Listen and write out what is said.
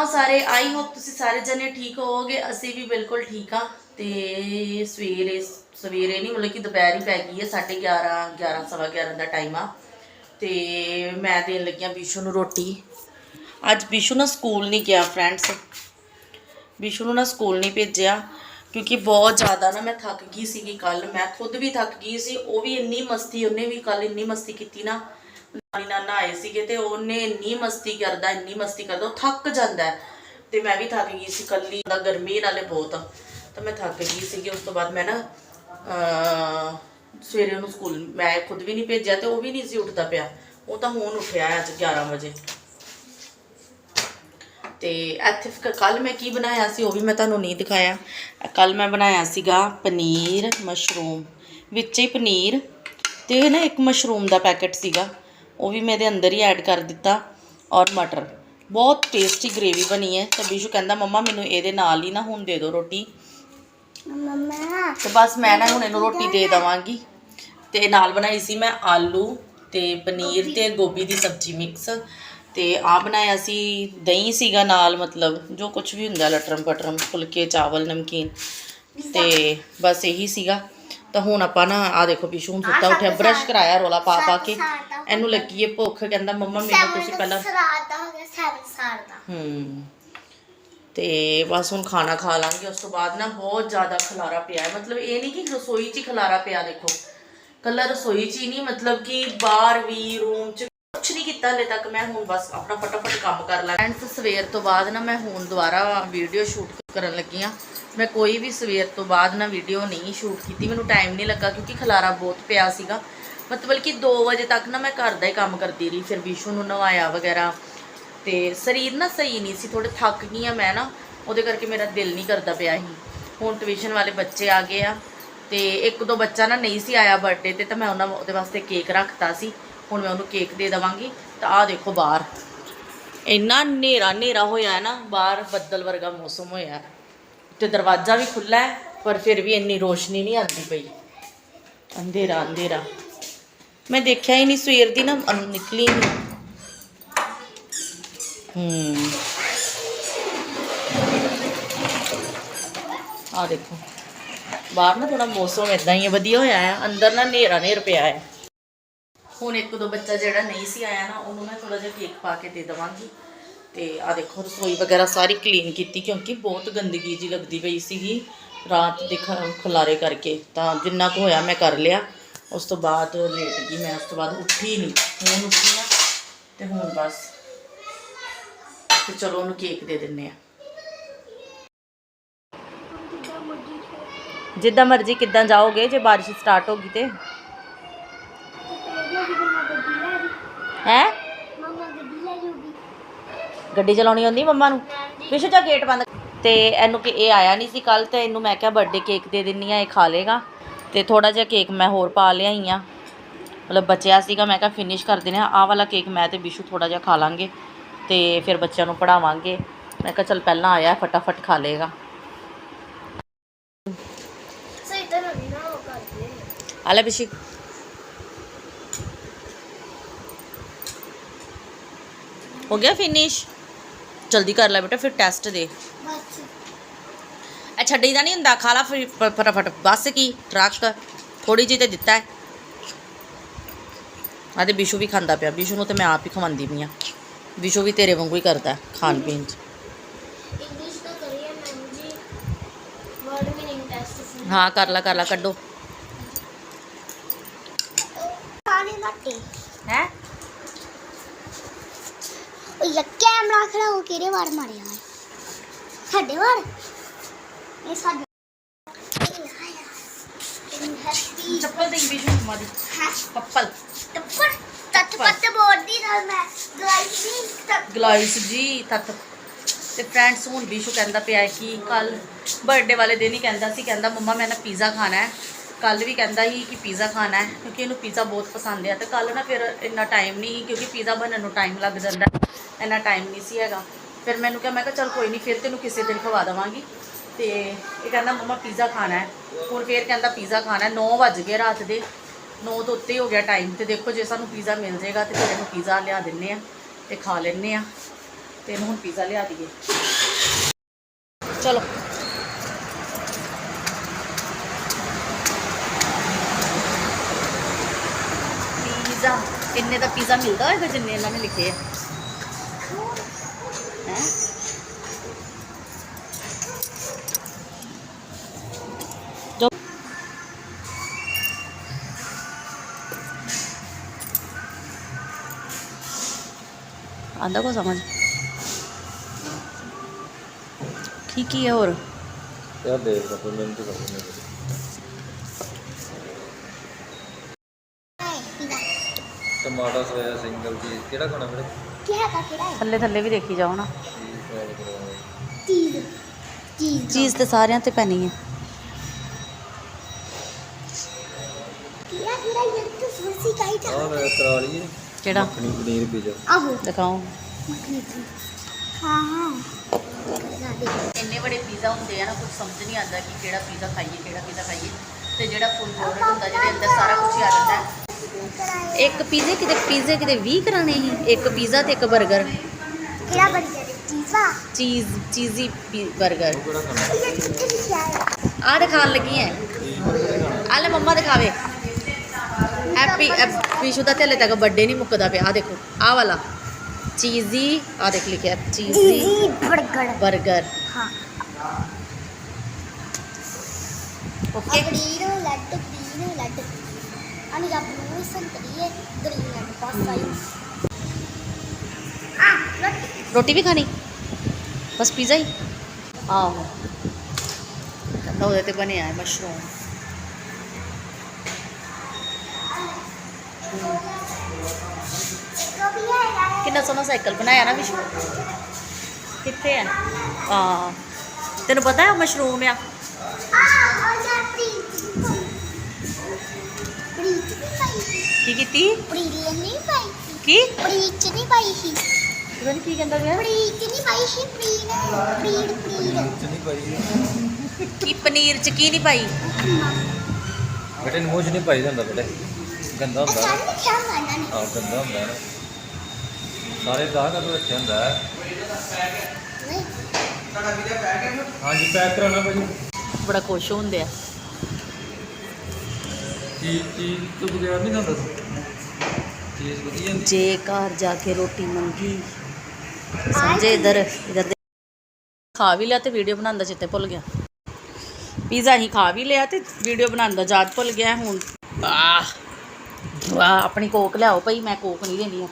ਹੋ, ਸਾਰੇ I hope ਤੁਸੀਂ ਸਾਰੇ ਜਣੇ ਠੀਕ ਹੋਵੋਗੇ, ਅਸੀਂ ਵੀ ਬਿਲਕੁਲ ਠੀਕ ਆ ਤੇ ਸਵੇਰੇ ਸਵੇਰੇ ਨਹੀਂ, ਮਤਲਬ ਕਿ ਦੁਪਹਿਰ ਹੀ ਪੈ ਗਈ ਹੈ 11:30 11 ਸਵਾ 11 ਦਾ ਟਾਈਮ ਆ। ਤੇ ਮੈਂ ਦੇਣ ਲੱਗਿਆ ਵਿਸ਼ੂ ਨੂੰ ਰੋਟੀ। ਅੱਜ ਵਿਸ਼ੂ ਨਾ ਸਕੂਲ ਨਹੀਂ ਗਿਆ ਫਰੈਂਡਸ ਵਿਸ਼ੂ ਨੂੰ ਨਾ ਸਕੂਲ ਨਹੀਂ ਭੇਜਿਆ, ਕਿਉਂਕਿ ਬਹੁਤ ਜ਼ਿਆਦਾ ਨਾ ਮੈਂ ਥੱਕ ਗਈ ਸੀਗੀ ਕੱਲ ਮੈਂ ਖੁਦ ਵੀ ਥੱਕ ਗਈ ਸੀ, ਉਹ ਵੀ ਇੰਨੀ ਮਸਤੀ, ਉਹਨੇ ਵੀ ਕੱਲ ਇੰਨੀ ਮਸਤੀ ਕੀਤੀ ਨਾ। ਨਾਨੀ ਨਾਨਾ ਆਏ ਸੀਗੇ ਤੇ ਉਹਨੇ ਇੰਨੀ ਮਸਤੀ ਕਰਦਾ ਇੰਨੀ ਮਸਤੀ ਕਰਦਾ ਉਹ ਥੱਕ ਜਾਂਦਾ ਤੇ ਮੈਂ ਵੀ ਥੱਕ ਗਈ ਸੀ ਕੱਲੀ ਦਾ ਗਰਮੀ ਨਾਲੇ ਬਹੁਤ ਤਾਂ ਮੈਂ ਥੱਕ ਗਈ ਸੀਗੀ ਉਸ ਤੋਂ ਬਾਅਦ ਮੈਂ ਨਾ ਅਹ, ਸਵੇਰੇ ਉਹਨੂੰ ਸਕੂਲ ਮੈਂ ਖੁਦ ਵੀ ਨਹੀਂ ਭੇਜਿਆ ਤੇ ਉਹ ਵੀ ਨਹੀਂ ਸੀ ਉੱਠਦਾ ਪਿਆ। ਉਹ ਤਾਂ ਹੁਣ ਉੱਠਿਆ ਅੱਜ 11 ਵਜੇ। ਤੇ ਇੱਥੇ ਕੱਲ ਮੈਂ ਕੀ ਬਣਾਇਆ ਸੀ ਉਹ ਵੀ ਮੈਂ ਤੁਹਾਨੂੰ ਨਹੀਂ ਦਿਖਾਇਆ। ਕੱਲ ਮੈਂ ਬਣਾਇਆ ਸੀਗਾ ਪਨੀਰ ਮਸ਼ਰੂਮ ਵਿੱਚ ਹੀ ਪਨੀਰ ਤੇ ਨਾ ਇੱਕ ਮਸ਼ਰੂਮ ਦਾ ਪੈਕੇਟ ਸੀਗਾ। ਉਹ ਵੀ ਮੈਂ ਇਹਦੇ ਅੰਦਰ ਹੀ ਐਡ ਕਰ ਦਿੱਤਾ ਔਰ ਮਟਰ। ਬਹੁਤ ਟੇਸਟੀ ਗ੍ਰੇਵੀ ਬਣੀ ਹੈ। ਤੇ ਬਿਸ਼ੂ ਕਹਿੰਦਾ ਮੰਮਾ ਮੈਨੂੰ ਇਹਦੇ ਨਾਲ ਹੀ ਨਾ ਹੁਣ ਦੇ ਦਿਓ ਰੋਟੀ। ਮਮਾ ਤੇ ਬਸ ਮੈਂ ਨਾ ਹੁਣ ਇਹਨੂੰ ਰੋਟੀ ਦੇ ਦਵਾਂਗੀ। ਤੇ ਨਾਲ ਬਣਾਈ ਸੀ ਮੈਂ ਆਲੂ ਤੇ ਪਨੀਰ ਤੇ ਗੋਭੀ ਦੀ ਸਬਜ਼ੀ ਮਿਕਸ ਤੇ ਆ ਬਣਾਇਆ ਸੀ ਦਹੀਂ ਸੀਗਾ ਨਾਲ ਮਤਲਬ ਜੋ ਕੁਝ ਵੀ ਹੁੰਦਾ ਲਟਰਮ ਪਟਰਮ ਫੁਲਕੇ ਚਾਵਲ ਨਮਕੀਨ। ਤੇ ਬਸ ਇਹੀ ਸੀਗਾ। ਤਾਂ ਹੁਣ ਆਪਾਂ ਨਾ ਆ ਦੇਖੋ ਬਿਸ਼ੂ ਹੁਣ ਸੁੱਤਾ ਉੱਠਿਆ ਬ੍ਰਸ਼ ਕਰਾਇਆ ਰੋਲਾ ਪਾ ਪਾ ਕੇ। ਇਹਨੂੰ ਲੱਗੀ ਏ ਭੁੱਖ ਕਹਿੰਦਾ ਮੰਮਾ ਮੈਨੂੰ ਤੁਸੀਂ ਪਹਿਲਾਂ ਸਰਾਦ ਦਾ ਹੋ ਗਿਆ ਸੈਵਨ ਸਟਾਰ ਦਾ। ਹੂੰ। ਤੇ ਬਸ ਹੁਣ ਖਾਣਾ ਖਾ ਲਾਂਗੇ ਉਸ ਤੋਂ ਬਾਅਦ ਨਾ ਬਹੁਤ ਜ਼ਿਆਦਾ ਖਲਾਰਾ ਪਿਆ ਹੈ। ਮਤਲਬ ਇਹ ਨਹੀਂ ਕਿ ਰਸੋਈ 'ਚ ਹੀ ਖਲਾਰਾ ਪਿਆ ਦੇਖੋ। ਕੱਲਾ ਰਸੋਈ 'ਚ ਹੀ ਨਹੀਂ ਮਤਲਬ ਕਿ ਬਾਹਰ ਵੀ ਰੂਮ 'ਚ ਕੁਛ ਨਹੀਂ ਕੀਤਾ ਹਲੇ ਤੱਕ। ਮੈਂ ਹੁਣ ਬਸ ਆਪਣਾ ਫਟਾਫਟ ਕੰਮ ਕਰ ਲਾਂ। ਫਰੈਂਡਸ ਸਵੇਰ ਤੋਂ ਬਾਅਦ ਨਾ ਮੈਂ ਹੁਣ ਦੁਬਾਰਾ ਵੀਡੀਓ ਸ਼ੂਟ ਕਰਨ ਲੱਗੀ ਆ ਮੈਂ ਕੋਈ ਵੀ ਸਵੇਰ ਤੋਂ ਬਾਅਦ ਨਾ ਵੀਡੀਓ ਨਹੀਂ ਸ਼ੂਟ ਕੀਤੀ। ਮੈਨੂੰ ਟਾਈਮ ਨਹੀਂ ਲੱਗਾ ਕਿਉਂਕਿ ਖਲਾਰਾ ਬਹੁਤ ਪਿਆ ਸੀਗਾ। ਮਤਲਬ ਕਿ 2 ਵਜੇ ਤੱਕ ਨਾ ਮੈਂ ਘਰ ਦਾ ਹੀ ਕੰਮ ਕਰਦੀ ਰਹੀ। ਫਿਰ ਵਿਸ਼ੂ ਨੂੰ ਨਵਾਇਆ ਵਗੈਰਾ। ਤੇ ਸਰੀਰ ਨਾ ਸਹੀ ਨਹੀਂ ਸੀ। ਥੋੜੇ ਥੱਕ ਗਈ ਆ ਮੈਂ ਨਾ। ਉਹਦੇ ਕਰਕੇ ਮੇਰਾ ਦਿਲ ਨਹੀਂ ਕਰਦਾ ਪਿਆ ਸੀ। ਹੁਣ ਟਿਊਸ਼ਨ ਵਾਲੇ ਬੱਚੇ ਆ ਗਏ ਆ। ਤੇ ਇੱਕ ਦੋ ਬੱਚਾ ਨਾ ਨਹੀਂ ਸੀ ਆਇਆ ਬਰਥਡੇ ਤੇ, ਤਾਂ ਮੈਂ ਉਹਨਾਂ ਉਹਦੇ ਵਾਸਤੇ ਕੇਕ ਰੱਖਤਾ ਸੀ। ਹੁਣ ਮੈਂ ਉਹਨੂੰ ਕੇਕ ਦੇ ਦੇਵਾਂਗੀ, ਤਾਂ ਆਹ ਦੇਖੋ ਬਾਹਰ। ਇੰਨਾ ਹਨੇਰਾ ਹਨੇਰਾ ਹੋਇਆ ਹੈ ਨਾ, ਬਾਹਰ ਬੱਦਲ ਵਰਗਾ ਮੌਸਮ ਹੋਇਆ। ਹੈ। ਤੇ ਦਰਵਾਜ਼ਾ ਵੀ ਖੁੱਲਾ ਹੈ, ਪਰ ਫਿਰ ਵੀ ਇੰਨੀ ਰੋਸ਼ਨੀ ਨਹੀਂ ਆਉਂਦੀ ਪਈ। ਅੰਧੇਰਾ ਅੰਧੇਰਾ। ਮੈਂ ਦੇਖਿਆ ਹੀ ਨਹੀਂ ਸਵੇਰ ਦੀ ਨਾ ਨਿਕਲੀ ਨਹੀਂ ਹੂੰ। ਆ ਦੇਖੋ। ਬਾਹਰ ਨਾ ਥੋੜਾ ਮੌਸਮ ਇਦਾਂ ਹੀ, ਵਧੀਆ ਹੋਇਆ ਹੈ। ਅੰਦਰ ਨਾ ਹਨੇਰਾ, ਹਨੇਰ ਪਿਆ ਹੈ। ਹੁਣ ਇੱਕ ਦੋ ਬੱਚਾ ਜਿਹੜਾ ਨਹੀਂ ਸੀ ਆਇਆ ਨਾ, ਉਹਨੂੰ ਮੈਂ ਥੋੜਾ ਜਿਹਾ ਕੇਕ ਪਾ ਕੇ ਦੇ ਦੇਵਾਂਗੀ। ਤੇ ਆ ਦੇਖੋ, ਰਸੋਈ ਵਗੈਰਾ ਸਾਰੀ ਕਲੀਨ ਕੀਤੀ ਕਿਉਂਕਿ ਬਹੁਤ ਗੰਦਗੀ ਜੀ ਲੱਗਦੀ ਪਈ ਸੀਗੀ। ਰਾਤ ਦੇ ਖ- ਖਲਾਰੇ ਕਰਕੇ ਤਾਂ ਜਿੰਨਾ ਕੁ ਹੋਇਆ ਮੈਂ ਕਰ ਲਿਆ। ਉਸ ਤੋਂ ਬਾਅਦ ਲੇਟ ਗਈ ਮੈਂ, ਉਸ ਤੋਂ ਬਾਅਦ ਉੱਠੀ ਨਹੀਂ ਹੁਣ ਉੱਠੀ ਨਾ ਤੇ ਹੁਣ ਬਸ। ਤੇ ਚਲੋ ਉਹਨੂੰ ਕੇਕ ਦੇ ਦਿੰਨੇ ਆ। ਜਿੱਦਾਂ ਮਰਜ਼ੀ, ਕਿੱਦਾਂ ਜਾਓਗੇ ਜੇ ਬਾਰਿਸ਼ ਸਟਾਰਟ ਹੋ ਗਈ ਤੇ ਹੈ ਮਮਾ ਗੱਡੀ ਲੈ ਜੂਗੀ ਗੱਡੀ ਚਲਾਉਣੀ ਆਉਂਦੀ ਮੰਮਾ ਨੂੰ? ਵਿਸ਼ੂ ਜਾ ਗੇਟ ਬੰਦ ਤੇ ਇਹਨੂੰ ਕਿ ਇਹ ਆਇਆ ਨਹੀਂ ਸੀ ਕੱਲ ਤੇ ਇਹਨੂੰ ਮੈਂ ਕਿਹਾ ਬਰਥਡੇ ਕੇਕ ਦੇ ਦਿੰਨੀ ਆ ਇਹ ਖਾ ਲੇਗਾ ਤੇ ਥੋੜਾ ਜਿਹਾ ਕੇਕ ਮੈਂ ਹੋਰ ਪਾ ਲਿਆਈ ਆ। ਮਤਲਬ ਬਚਿਆ ਸੀਗਾ ਮੈਂ ਕਿਹਾ ਫਿਨਿਸ਼ ਕਰ ਦਿੰਦੇ ਆ। ਆਹ ਵਾਲਾ ਕੇਕ ਮੈਂ ਤੇ ਵਿਸ਼ੂ ਥੋੜਾ ਜਿਹਾ ਖਾ ਲਾਂਗੇ। ਤੇ ਫਿਰ ਬੱਚਿਆਂ ਨੂੰ ਪੜਾਵਾਂਗੇ ਮੈਂ ਕਿਹਾ ਚਲ ਪਹਿਲਾਂ ਆਇਆ ਫਟਾਫਟ ਖਾ ਲੇਗਾ ਸਹੀ ਤਰ੍ਹਾਂ ਨਹੀਂ ਨਾ ਉਹ ਕਰਦੇ। ਆ ਲੈ ਬਿਸ਼ੀ ਹੋ ਗਿਆ ਫਿਨਿਸ਼ ਜਲਦੀ ਕਰ ਲੈ ਬੇਟਾ ਫਿਰ ਟੈਸਟ ਦੇ। ਬਸ। ਇਹ ਛੱਡੀ ਦਾ ਨਹੀਂ ਹੁੰਦਾ ਖਾ ਲਾ ਫਿਰ ਫਟਾਫਟ। ਬਸ ਕੀ ਟਰੱਕ ਥੋੜੀ ਜਿਹੀ ਤੇ ਦਿੱਤਾ ਹੈ। ਆ ਤੇ ਬਿਸ਼ੂ ਵੀ ਖਾਂਦਾ ਪਿਆ। ਬਿਸ਼ੂ ਨੂੰ ਤੇ ਮੈਂ ਆਪ ਹੀ ਖਵਾਉਂਦੀ ਪਈ ਆ ਬਿਸ਼ੂ ਵੀ ਤੇਰੇ ਵਾਂਗੂ ਹੀ ਕਰਦਾ ਖਾਣ ਪੀਣ ਚ। ਇੰਗਲਿਸ਼ ਤਾਂ ਕਰੀਏ ਮੈਮ ਜੀ। ਵਰਡ ਮੀਨਿੰਗ ਟੈਸਟ ਹਾਂ ਕਰ ਲਾ ਕਰ ਲਾ ਕੱਢੋ ਪਾਣੀ ਮੱਟੀ ਹੈ ਉਹ ਕੈਮਰਾ ਖੜਾ ਹੋ ਕਿਹੜੇ ਵਾਰ ਮਾਰਿਆ ਸਾਡੇ ਵਾਰ? ਇਹ ਸਾਡੇ ਚੱਪਲ ਦੇ ਬਿਸ਼ੂ ਮਾਰੀ। ਪੱਪਲ ਟੱਪੜ ਤੱਤ ਪੱਤ ਬੋਰਦੀ ਨਾਲ ਮੈਂ। ਗਲਾਈਸ ਨਹੀਂ ਤੱਤ। ਗਲਾਈਸ ਜੀ ਤੱਤ। ਤੇ ਫਰੈਂਡਸ ਹੁਣ ਬਿਸ਼ੂ ਕਹਿੰਦਾ ਪਿਆ ਕਿ ਕੱਲ ਬਰਥਡੇ ਵਾਲੇ ਦਿਨ ਹੀ ਕਹਿੰਦਾ ਸੀ ਕਹਿੰਦਾ ਮੰਮਾ ਮੈਂ ਨਾ ਪੀਜ਼ਾ ਖਾਣਾ ਹੈ। ਕੱਲ ਵੀ ਕਹਿੰਦਾ ਸੀ ਕਿ ਪੀਜ਼ਾ ਖਾਣਾ ਹੈ ਕਿਉਂਕਿ ਇਹਨੂੰ ਪੀਜ਼ਾ ਬਹੁਤ ਪਸੰਦ ਹੈ ਤੇ ਕੱਲ ਨਾ ਫਿਰ ਇੰਨਾ ਟਾਈਮ ਨਹੀਂ ਕਿਉਂਕਿ ਪੀਜ਼ਾ ਬਣਨ ਨੂੰ ਟਾਈਮ ਲੱਗ ਜਾਂਦਾ। ਇੰਨਾ ਟਾਈਮ ਨਹੀਂ ਸੀ ਹੈਗਾ। ਫਿਰ ਮੈਨੂੰ ਕਿਹਾ, ਮੈਂ ਕਿਹਾ, ਚਲ ਕੋਈ ਨਹੀਂ, ਫਿਰ ਤੈਨੂੰ ਕਿਸੇ ਦਿਨ ਖਵਾ ਦੇਵਾਂਗੀ। ਤੇ ਇਹ ਕਹਿੰਦਾ, ਮੰਮਾ ਪੀਜ਼ਾ ਖਾਣਾ ਹੈ। ਹੁਣ ਫਿਰ ਕਹਿੰਦਾ ਪੀਜ਼ਾ ਖਾਣਾ ਹੈ। 9 ਵੱਜ ਗਏ ਰਾਤ ਦੇ। 9 ਤੋਂ ਉੱਤੇ ਹੋ ਗਿਆ ਟਾਈਮ ਤੇ ਦੇਖੋ, ਜੇ ਸਾਨੂੰ ਪੀਜ਼ਾ ਮਿਲ ਜਾਏਗਾ ਤੇ ਫਿਰ ਇਹਨੂੰ ਪੀਜ਼ਾ ਲਿਆ ਦਿੰਨੇ ਆ ਤੇ ਖਾ ਲੈਣੇ ਆ। ਤੇ ਇਹਨੂੰ ਹੁਣ ਪੀਜ਼ਾ ਲਿਆ ਦਈਏ। ਚਲੋ। ਪੀਜ਼ਾ ਇੰਨੇ ਦਾ ਪੀਜ਼ਾ ਮਿਲਦਾ ਹੋਏਗਾ ਜਿੰਨੇ ਇਹਨਾਂ ਨੇ ਲਿਖੇ ਆ? ਹੈ ਜੋ ਆਂਦਾ ਕੋ ਸਮਝ? ਕੀ ਕੀ ਹੈ ਹੋਰ? ਯਾਰ ਦੇਖ ਲਓ ਮੈਨੂੰ ਤੇ ਕਰਨੀ ਹੈ ਪੀਜ਼ਾ ਟਮਾਟਰ ਸੋਇਆ ਸਿੰਗਲ ਚੀਜ਼ ਕਿਹੜਾ ਕੀ ਕਿਹੜਾ ਹੈ? ਥੱਲੇ ਥੱਲੇ ਵੀ ਦੇਖੀ ਜਾਓ ਨਾ। ਚੀਜ਼ ਚੀਜ਼। ਤੇ ਸਾਰਿਆਂ ਤੇ ਪੈਣੀ ਹੈ। ਕਿਹੜਾ ਕਿਹੜਾ ਇਹ ਤਾਂ ਸੁਸੀ ਕਾਈ ਆਹ ਤਾਂ ਮੈਂ ਕਰਾ ਲਈਏ। ਕਿਹੜਾ? ਮੱਖਣੀ ਪਨੀਰ ਪੀਜ਼ਾ। ਆਹੋ। ਦਿਖਾਓ। ਮੱਖਣੀ ਚੀਜ਼ ਹਾਂ ਹਾਂ। ਨਾ ਇੰਨੇ ਬੜੇ ਪੀਜ਼ਾ ਹੁੰਦੇ ਆ ਨਾ ਕੁਝ ਸਮਝ ਨਹੀਂ ਆਉਂਦਾ ਕਿ ਕਿਹੜਾ ਪੀਜ਼ਾ ਖਾਈਏ ਕਿਹੜਾ ਪੀਜ਼ਾ ਖਾਈਏ। ਤੇ ਜਿਹੜਾ ਫੁੱਲ ਬੋਰਡ ਹੁੰਦਾ ਜਿਹਦੇ ਅੰਦਰ ਸਾਰਾ ਕੁਝ ਹੀ ਆ ਜਾਂਦਾ। ਹੈ ਇੱਕ ਪੀਜ਼ੇ ਕਿਤੇ ਪੀਜ਼ੇ ਕਿਤੇ 20 ਕਰਾਣੇ ਸੀ ਇੱਕ ਪੀਜ਼ਾ ਤੇ ਇੱਕ 버ਗਰ ਕਿਹੜਾ ਬਰਗਰ ਚੀਜ਼ਾ? ਚੀਜ਼ ਚੀਜ਼ੀ 버ਗਰ ਆ? ਦਿਖਾਣ ਲੱਗੀ ਐ। ਆ ਲੈ ਮੰਮਾ ਦਿਖਾਵੇ। ਹੈਪੀ ਪਿਸ਼ੂ ਦਾ ਥੱਲੇ ਤੱਕ ਬਰਥਡੇ ਨਹੀਂ ਮੁੱਕਦਾ ਪਿਆ। ਆ ਦੇਖੋ ਆ ਵਾਲਾ। ਚੀਜ਼ੀ ਆ ਦੇਖ ਲਿਖਿਆ ਚੀਜ਼ੀ 버ਗਰ 버ਗਰ ਹਾਂ ਓਕੇ ਗ੍ਰੀਨ ਲੱਡੂ ਲੱਡੂ। आ रोटी रोटी भी खानी? बस पिज़्ज़ा ही? आओ। नौ तो बने आए मशरूम किन्ना सोना साइकिल बनाया ना विशु कितने हैं? तेन पता है मशरूम आ ਕੀ ਕੀਤੀ? ਪ੍ਰੀਤ ਨਹੀਂ ਪਾਈ ਕੀ? ਪ੍ਰੀਤ ਨਹੀਂ ਪਾਈ ਸੀ। ਪਤਾ ਕੀ ਕਹਿੰਦਾ ਪਿਆ। ਪ੍ਰੀਤ ਨਹੀਂ ਪਾਈ ਸੀ ਪ੍ਰੀਤ ਪ੍ਰੀਤ ਪ੍ਰੀਤ। ਨਹੀਂ ਪਾਈ ਕੀ ਪਨੀਰ ਚ ਕੀ ਨਹੀਂ ਪਾਈ? ਬੇਟੇ ਨੂੰ ਨਹੀਂ ਪਾਈ ਜਾਂਦਾ ਬੇਟੇ। ਗੰਦਾ ਹੁੰਦਾ। ਸਾਰੇ ਹਾਂ ਗੰਦਾ ਹੁੰਦਾ। ਨਾ ਸਾਰੇ ਦਾਗ ਨਾਲ ਰੱਖਿਆ ਹੁੰਦਾ। ਹੈ ਹਾਂਜੀ ਪੈਕ ਕਰਾਉਣਾ ਭਾਜੀ। ਬੜਾ ਖੁਸ਼ ਹੁੰਦੇ ਆ ਚੀਜ਼ ਚੀਜ਼ ਤੋਂ ਬਗੈਰ ਨਹੀਂ ਖਾਂਦਾ ਤੂੰ ਚੀਜ਼ ਵਧੀਆ ਹੁੰਦੀ। ਜੇ ਘਰ ਜਾ ਕੇ ਰੋਟੀ ਮੰਗੀ, ਸਮਝੇ ਇਧਰ ਇਧਰ ਖਾ ਵੀ ਲਿਆ ਤੇ ਵੀਡੀਓ ਬਣਾਉਣ ਦਾ ਚਿੱਤੇ ਭੁੱਲ ਗਿਆ। ਪੀਜ਼ਾ ਹੀ ਖਾ ਵੀ ਲਿਆ ਤੇ ਵੀਡੀਓ ਬਣਾਉਣ ਦਾ ਯਾਦ ਭੁੱਲ ਗਿਆ ਹੁਣ। ਆਹ, ਵਾਹ, ਆਪਣੀ ਕੋਕ ਲਿਆਓ ਭਈ, ਮੈਂ ਕੋਕ ਨਹੀਂ ਲੈਣੀ ਆ